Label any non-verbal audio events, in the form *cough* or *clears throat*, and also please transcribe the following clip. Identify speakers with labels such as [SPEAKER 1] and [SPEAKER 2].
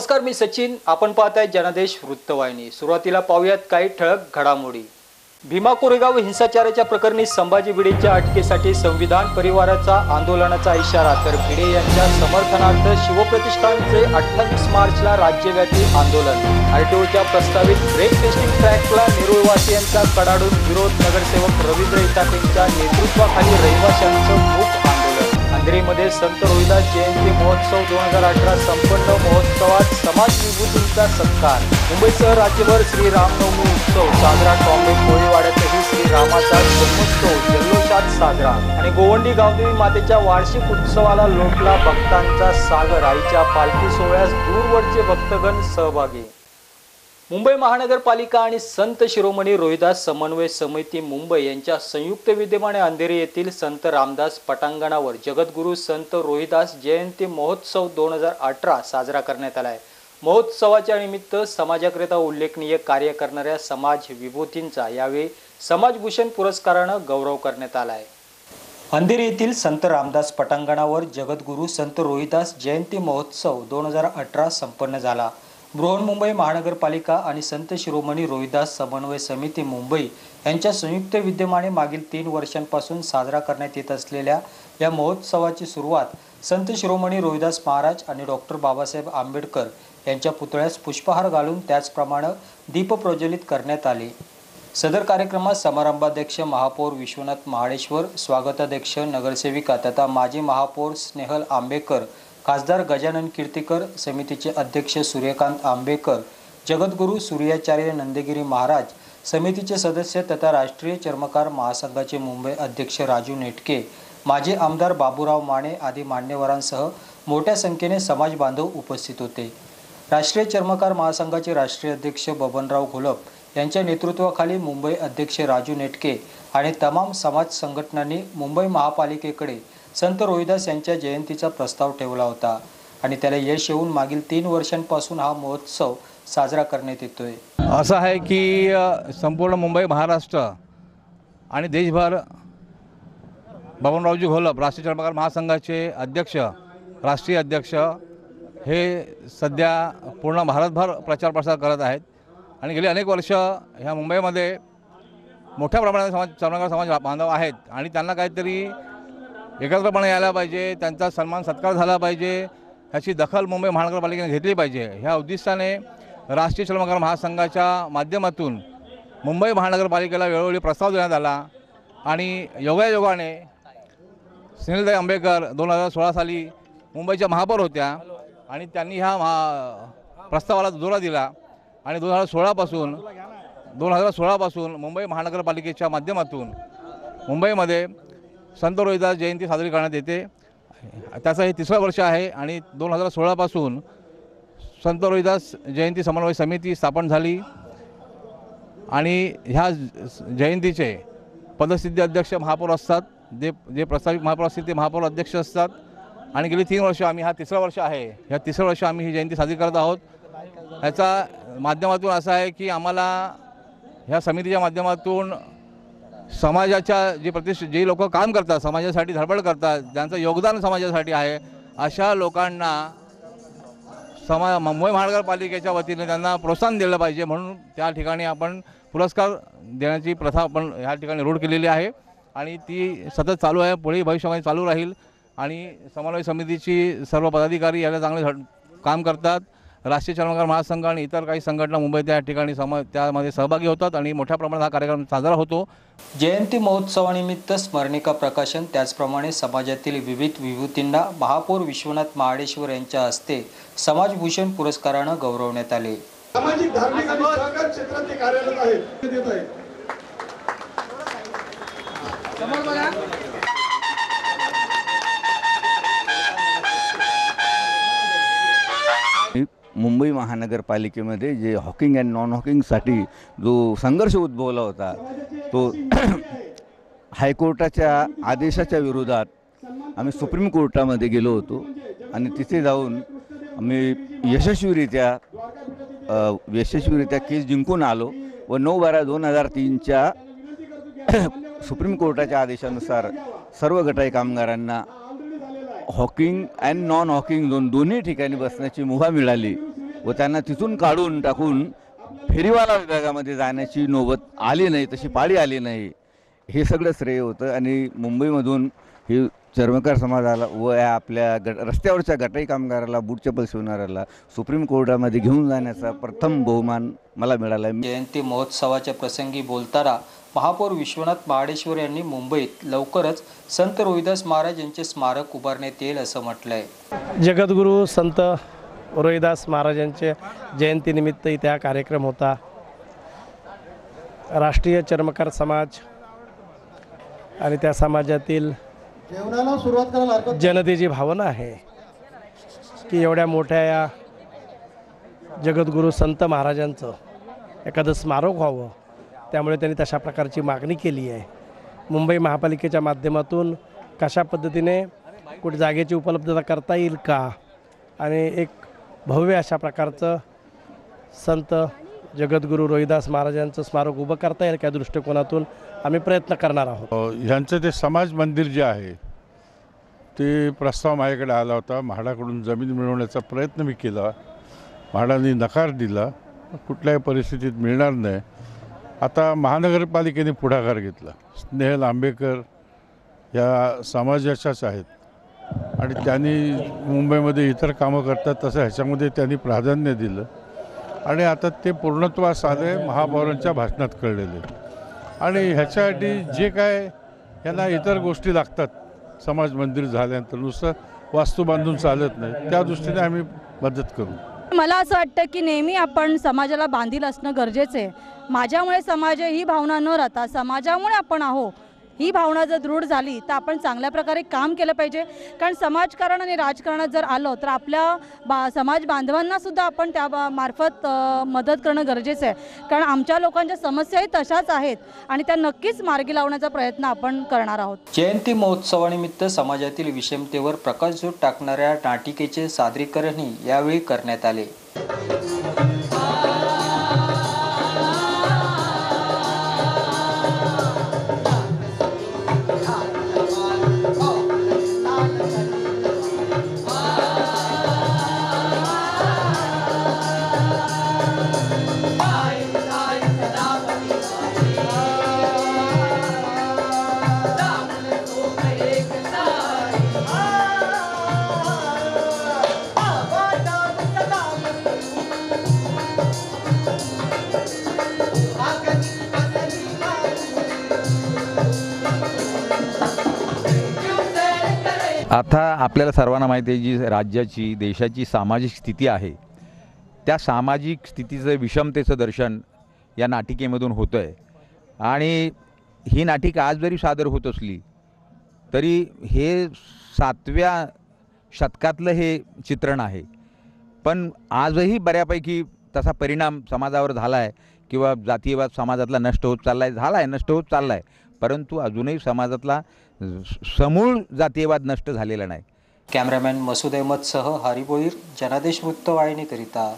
[SPEAKER 1] नमस्कार मी सचिन. आपण पाहताय जनादेश वृत्तवाहिनी. सुरुवातीला पाहूयात काही ठळक घडामोडी. भीमा कोरेगाव हिंसाचाराच्या प्रकरणी संभाजी भिडेच्या अटकेसाठी संविधान परिवाराचा आंदोलनाचा इशारा तर भिडे यांच्या समर्थनार्थ शिवप्रतिष्ठानचे अठ्ठावीस मार्चला राज्यव्यापी आंदोलन. आरटीओच्या प्रस्तावित ब्रेक टेस्टिंग ट्रॅकला नेरुळवासियांचा कडाडून विरोध नगरसेवक रवींद्र इटापेंच्या नेतृत्वाखाली रहिवाशांचं मूक आंदोलन. अंधेरीमध्ये संत रोहिदास जयंती महोत्सव दोन हजार अठरा संपन्न महोत्सवात समाज विभूतींचा सत्कार. मुंबईसह राज्यभर श्री रामनवमी उत्सव साजरा. टॉम्बे कोळीवाड्यातही श्रीरामाचा जन्मोत्सव जल्लोषात साजरा. आणि गोवंडी गावदेवी मातेच्या वार्षिक उत्सवाला लोटला भक्तांचा सागर. आईच्या पालखी सोहळ्यास दूरवरचे भक्तगण सहभागी. मुंबई महानगरपालिका आणि संत शिरोमणी रोहिदास समन्वय समिती मुंबई यांच्या संयुक्त विद्यमाने अंधेरी येथील संत रामदास पटांगणावर जगद्गुरू संत रोहिदास जयंती महोत्सव दोन हजार अठरा साजरा करण्यात आला आहे. महोत्सवाच्या निमित्त समाजाकरिता उल्लेखनीय कार्य करणाऱ्या समाज विभूतींचा यावेळी समाजभूषण पुरस्कारानं गौरव करण्यात आला आहे. अंधेरी येथील संत रामदास पटांगणावर जगद्गुरू संत रोहिदास जयंती महोत्सव दोन हजार अठरा संपन्न झाला. बृहन्मुंबई महानगरपालिका आणि संत शिरोमणी रोहिदास समन्वय समिती मुंबई यांच्या संयुक्त विद्यमाने मागील तीन वर्षांपासून साजरा करण्यात येत असलेल्या या महोत्सवाची सुरुवात संत शिरोमणी रोहिदास महाराज आणि डॉक्टर बाबासाहेब आंबेडकर यांच्या पुतळ्यास पुष्पहार घालून त्याचप्रमाणे दीप प्रज्वलित करण्यात आले. सदर कार्यक्रमात समारंभाध्यक्ष महापौर विश्वनाथ महाडेश्वर स्वागताध्यक्ष नगरसेविका तथा माजी महापौर स्नेहल आंबेकर खासदार गजानन कीर्तीकर समितीचे अध्यक्ष सूर्यकांत आंबेकर जगद्गुरू सूर्याचार्य नंदगिरी महाराज समितीचे सदस्य तथा राष्ट्रीय चर्मकार महासंघाचे मुंबई अध्यक्ष राजू नेटके माजी आमदार बाबूराव माने आदी मान्यवरांसह मोठ्या संख्येने समाज बांधव उपस्थित होते. राष्ट्रीय चर्मकार महासंघाचे राष्ट्रीय अध्यक्ष बबनराव घोलप यांच्या नेतृत्वाखाली मुंबई अध्यक्ष राजू नेटके आणि तमाम समाज संघटनांनी मुंबई महापालिकेकडे संत रोहिदास यांच्या जयंतीचा प्रस्ताव ठेवला होता आणि त्याला यश येऊन मागील तीन वर्षांपासून हा महोत्सव साजरा करण्यात येतोय.
[SPEAKER 2] असं आहे की संपूर्ण मुंबई महाराष्ट्र आणि देशभर बबनरावजी घोलप राष्ट्रीय चर्मकार महासंघाचे अध्यक्ष राष्ट्रीय अध्यक्ष हे सध्या पूर्ण भारतभर प्रचार प्रसार करत आहेत. आणि गेली अनेक वर्ष ह्या मुंबईमध्ये मोठ्या प्रमाणात समाज चर्मकार समाज बांधव आहेत आणि त्यांना काहीतरी एकत्रपणे यायला पाहिजे त्यांचा सन्मान सत्कार झाला पाहिजे ह्याची दखल मुंबई महानगरपालिकेने घेतली पाहिजे. ह्या उद्दिष्टाने राष्ट्रीय श्रमकार महासंघाच्या माध्यमातून मुंबई महानगरपालिकेला वेळोवेळी प्रस्ताव देण्यात आला आणि योगायोगाने स्नेहलताई आंबेकर दोन हजार सोळा साली मुंबईच्या महापौर होत्या आणि त्यांनी ह्या महा प्रस्तावाला जोरा दिला आणि दोन हजार सोळापासून दोन हजार सोळापासून मुंबई महानगरपालिकेच्या माध्यमातून मुंबईमध्ये संत रोहिदास जयंती साजरी करण्यात येते. त्याचं हे तिसरं वर्ष आहे आणि दोन हजार सोळापासून संत रोहिदास जयंती समन्वय समिती स्थापन झाली. आणि ह्या ज- जयंतीचे पदसिद्धी अध्यक्ष महापौर असतात. जे जे प्रस्तावित महापौर असतील ते महापौर अध्यक्ष असतात. आणि गेली तीन वर्ष आम्ही हा तिसरं वर्ष आहे. ह्या तिसरं वर्ष आम्ही ही जयंती साजरी करत आहोत. ह्याचा माध्यमातून असं आहे की आम्हाला ह्या समितीच्या माध्यमातून समाजाच्या जे प्रतिष्ठ जे लोक काम करतात समाजासाठी धडपड करतात ज्यांचं योगदान समाजासाठी आहे अशा लोकांना समा मुंबई महानगरपालिकेच्या वतीने त्यांना प्रोत्साहन दिलं पाहिजे म्हणून त्या ठिकाणी आपण पुरस्कार देण्याची प्रथा आपण ह्या ठिकाणी रूढ केलेली आहे. आणि ती सतत चालू आहे पुढेही भविष्यामध्ये चालू राहील. आणि समन्वय समितीची सर्व पदाधिकारी याला चांगले काम करतात. राष्ट्रीय चर्मकार महासंघ आणि इतर काही संघटना मुंबईत त्या ठिकाणी सम त्यामध्ये सहभागी होतात आणि मोठ्या प्रमाणात हा कार्यक्रम साजरा होतो.
[SPEAKER 1] जयंती महोत्सवानिमित्त स्मरणिका प्रकाशन त्याचप्रमाणे समाजातील विविध विभूतींना महापौर विश्वनाथ महाडेश्वर यांच्या हस्ते समाजभूषण पुरस्कारानं गौरवण्यात आले.
[SPEAKER 3] सामाजिक धार्मिक आणि सहकार क्षेत्रात ते कार्यरत आहेत. देत आहेत
[SPEAKER 4] मुंबई महानगरपालिकेमध्ये जे हॉकिंग अँड नॉन हॉकिंगसाठी जो संघर्ष उद्भवला होता तो *clears throat* हायकोर्टाच्या आदेशाच्या विरोधात आम्ही सुप्रीम कोर्टामध्ये गेलो होतो. आणि तिथे जाऊन आम्ही यशस्वीरित्या यशस्वीरित्या केस जिंकून आलो व नऊ बारा दोन हजार तीनच्या *clears throat* सुप्रीम कोर्टाच्या आदेशानुसार सर्व गटाई कामगारांना hawking and non hawking zone दोन्ही ठिकाणी बसण्याची मुभा मिळाली व त्यांना तिथून काढून टाकून फेरीवाला विभागामध्ये जाण्याची नोबत आली नाही तशी पाळी आली नाही. हे सगळं श्रेय होतं आणि मुंबईमधून हे चर्मकार समाजाला व या आपल्या गट रस्त्यावरच्या गटाई कामगाराला बूट चप्पल शिवणाऱ्याला सुप्रीम कोर्टामध्ये घेऊन जाण्याचा प्रथम बहुमान मला मिळाला आहे
[SPEAKER 1] जयंती महोत्सवाच्या प्रसंगी बोलताना महापौर विश्वनाथ महाडेश्वर यांनी मुंबईत लवकरच संत रोहिदास महाराज यांचे स्मारक उभारण्यात येईल असं म्हटलंय.
[SPEAKER 5] जगद्गुरू संत रोहिदास महाराजांच्या जयंतीनिमित्त इथे हा कार्यक्रम होता. राष्ट्रीय चर्मकार समाज आणि त्या समाजातील
[SPEAKER 3] जेवणाला सुरुवात करायला हरकत
[SPEAKER 5] जनतेची भावना आहे की एवढ्या मोठ्या या जगद्गुरू संत महाराजांचं एखादं स्मारक व्हावं. त्यामुळे त्यांनी तशा प्रकारची मागणी केली आहे. मुंबई महापालिकेच्या माध्यमातून कशा पद्धतीने कुठे जागेची उपलब्धता करता येईल का? आणि एक भव्य अशा प्रकारचं संत जगद्गुरू रोहिदास महाराजांचं स्मारक उभं करता येईल त्या दृष्टिकोनातून? आम्ही प्रयत्न करणार आहोत.
[SPEAKER 6] ह्यांचं ते समाज मंदिर जे आहे ते प्रस्ताव माझ्याकडे आला होता. म्हाडाकडून जमीन मिळवण्याचा प्रयत्न मी केला. म्हाडाने नकार दिला. कुठल्याही परिस्थितीत मिळणार नाही. आता महानगरपालिकेने पुढाकार घेतला. स्नेहल आंबेकर या समाजाच्याच आहेत. आणि त्यांनी मुंबईमध्ये इतर कामं करतात तसं ह्याच्यामध्ये त्यांनी प्राधान्य दिलं. आणि आता ते पूर्णत्वास आले महापौरांच्या भाषणात कळलेले. आणि ह्याच्यासाठी जे काय यांना इतर गोष्टी लागतात समाज मंदिर झाल्यानंतर नुसतं वास्तू बांधून चालत नाही त्या दृष्टीने आम्ही मदत करू.
[SPEAKER 7] मला असं वाटतं की नेहमी आपण समाजाला बांधील असणं गरजेचं आहे. माझ्यामुळे समाज ही भावना न राहता समाजामुळे आपण आहो ही भावना जर दृढ झाली तर आपण चांगल्या प्रकारे काम केलं पाहिजे. कारण समाजकारण आणि राजकारणात जर आलो तर आपल्या बा समाज बांधवांना सुद्धा आपण त्या बा- मार्फत मदत करणं गरजेचं आहे. कारण आमच्या लोकांच्या समस्याही तशाच आहेत आणि त्या नक्कीच मार्गी लावण्याचा प्रयत्न आपण करणार आहोत.
[SPEAKER 1] जयंती महोत्सवानिमित्त समाजातील विषमतेवर प्रकाशझोत टाकणाऱ्या नाटिकेचे सादरीकरणही यावेळी करण्यात आले.
[SPEAKER 8] आता आपल्याला सर्वांना माहिती आहे जी राज्याची देशाची सामाजिक स्थिती आहे त्या सामाजिक स्थितीचं विषमतेचं दर्शन या नाटिकेमधून होतं आहे आणि ही नाटिका आज जरी सादर होत असली तरी हे सातव्या शतकातलं हे चित्रण आहे. पण आजही बऱ्यापैकी तसा परिणाम समाजावर झाला आहे किंवा जातीयवाद समाजातला नष्ट होत चालला आहे झाला आहे नष्ट होत चालला आहे परंतु अजूनही समाजातला समूळ जातीयवाद नष्ट झालेला नाही.
[SPEAKER 1] कॅमेरामॅन मसूद अहमदसह हरिबोईर जनादेश वृत्तवाहिनीकरिता